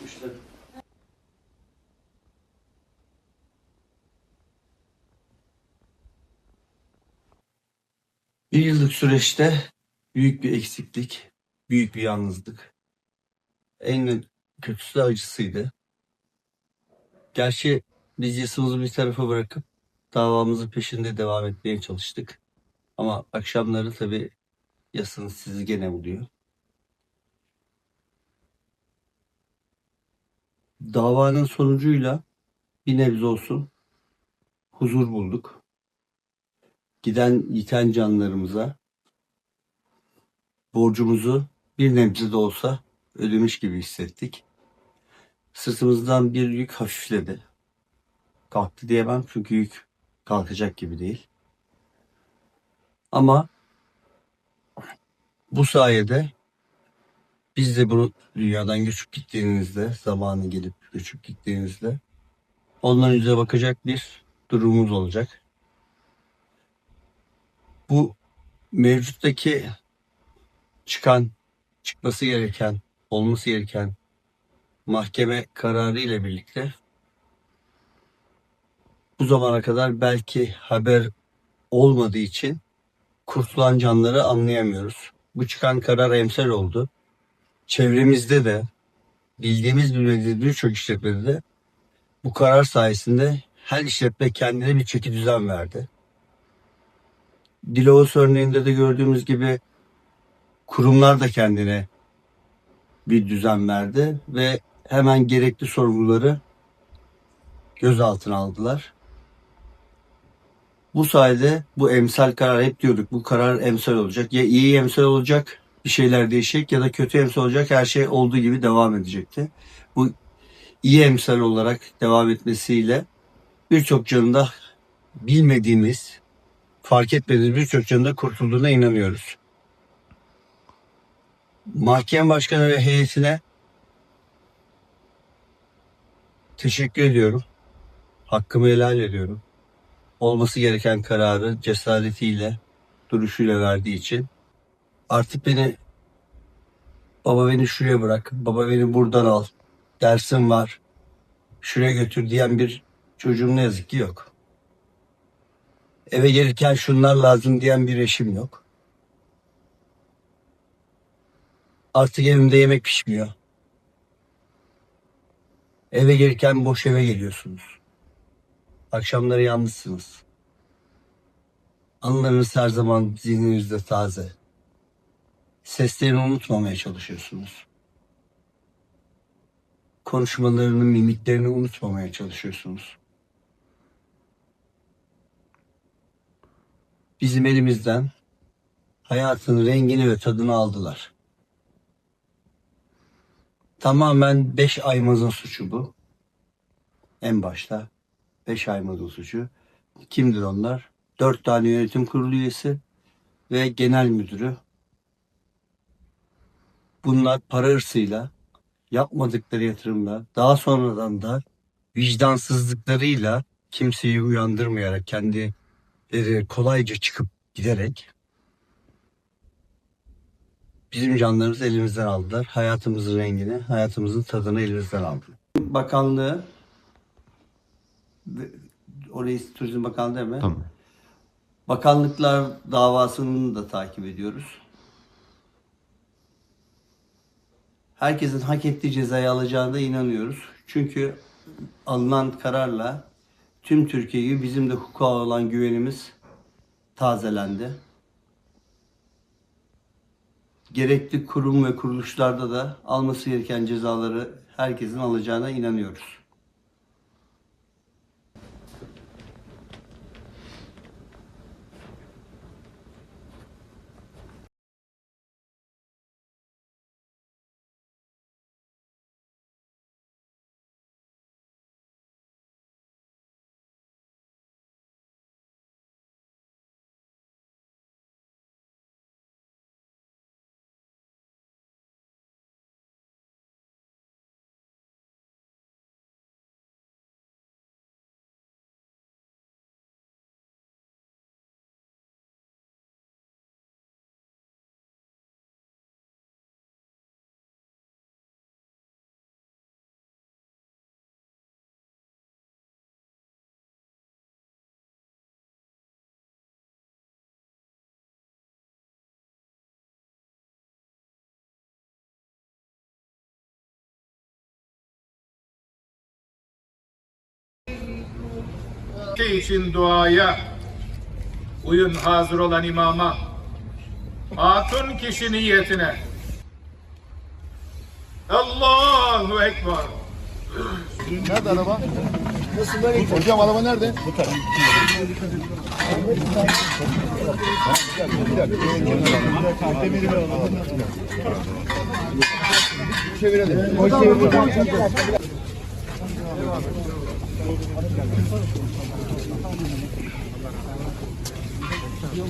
çıkmıştı. Bir yıllık süreçte büyük bir eksiklik, büyük bir yalnızlık. En kötüsü de acısıydı. Gerçi biz yasımızı bir tarafa bırakıp davamızın peşinde devam etmeye çalıştık. Ama akşamları tabii yasın sizi gene buluyor. Davanın sonucuyla bir nebze olsun huzur bulduk. Giden yiten canlarımıza borcumuzu bir nebze de olsa ödemiş gibi hissettik. Sırtımızdan bir yük hafifledi. Kalktı diyemem çünkü yük kalkacak gibi değil. Ama bu sayede biz de bu dünyadan göçüp gittiğinizde, zamanı gelip göçüp gittiğinizde onların yüzüne bakacak bir durumumuz olacak. Bu mevcuttaki çıkan, çıkması gereken, olması gereken mahkeme kararı ile birlikte bu zamana kadar belki haber olmadığı için kurtulan canları anlayamıyoruz. Bu çıkan karar emsal oldu. Çevremizde de bildiğimiz bilmediğimiz birçok işletmede de bu karar sayesinde her işletme kendine bir çeki düzen verdi. Dilovas örneğinde de gördüğümüz gibi kurumlar da kendine bir düzen verdi ve hemen gerekli sorumluları gözaltına aldılar. Bu sayede bu emsal karar hep diyorduk bu karar emsal olacak. Ya iyi emsal olacak bir şeyler değişecek ya da kötü emsal olacak her şey olduğu gibi devam edecekti. Bu iyi emsal olarak devam etmesiyle birçok canında bilmediğimiz, fark etmediğimiz birçok canında kurtulduğuna inanıyoruz. Mahkeme başkanı ve heyetine teşekkür ediyorum. Hakkımı helal ediyorum. Olması gereken kararı cesaretiyle, duruşuyla verdiği için. Artık beni baba beni şuraya bırak, baba beni buradan al, dersim var, şuraya götür diyen bir çocuğum ne yazık ki yok. Eve gelirken şunlar lazım diyen bir eşim yok. Artık evimde yemek pişmiyor. Eve gelirken boş eve geliyorsunuz. Akşamları yalnızsınız. Anılarınız her zaman zihninizde taze. Seslerini unutmamaya çalışıyorsunuz. Konuşmalarını, mimiklerini unutmamaya çalışıyorsunuz. Bizim elimizden hayatın rengini ve tadını aldılar. Tamamen beş aymazın suçu bu. En başta beş aymazın suçu. Kimdir onlar? Dört tane yönetim kurulu üyesi ve genel müdürü. Bunlar para hırsıyla, yapmadıkları yatırımla, daha sonradan da vicdansızlıklarıyla kimseyi uyandırmayarak, kendileri kolayca çıkıp giderek bizim canlarımızı elimizden aldılar. Hayatımızın rengini, hayatımızın tadını elimizden aldılar. Bakanlığı orayı Turizm Bakanlığı değil mi? Tamam. Bakanlıklar davasını da takip ediyoruz. Herkesin hak ettiği cezayı alacağına inanıyoruz. Çünkü alınan kararla tüm Türkiye gibi bizim de hukuka olan güvenimiz tazelendi. Gerekli kurum ve kuruluşlarda da alması gereken cezaları herkesin alacağına inanıyoruz. Ümite için duaya, uyun hazır olan imama, hatun kişi niyetine. Allahu Ekber. Nerede araba? Hocam araba nerede? Bu taraf. Çevirelim. 没有啊，没有啊，没有啊。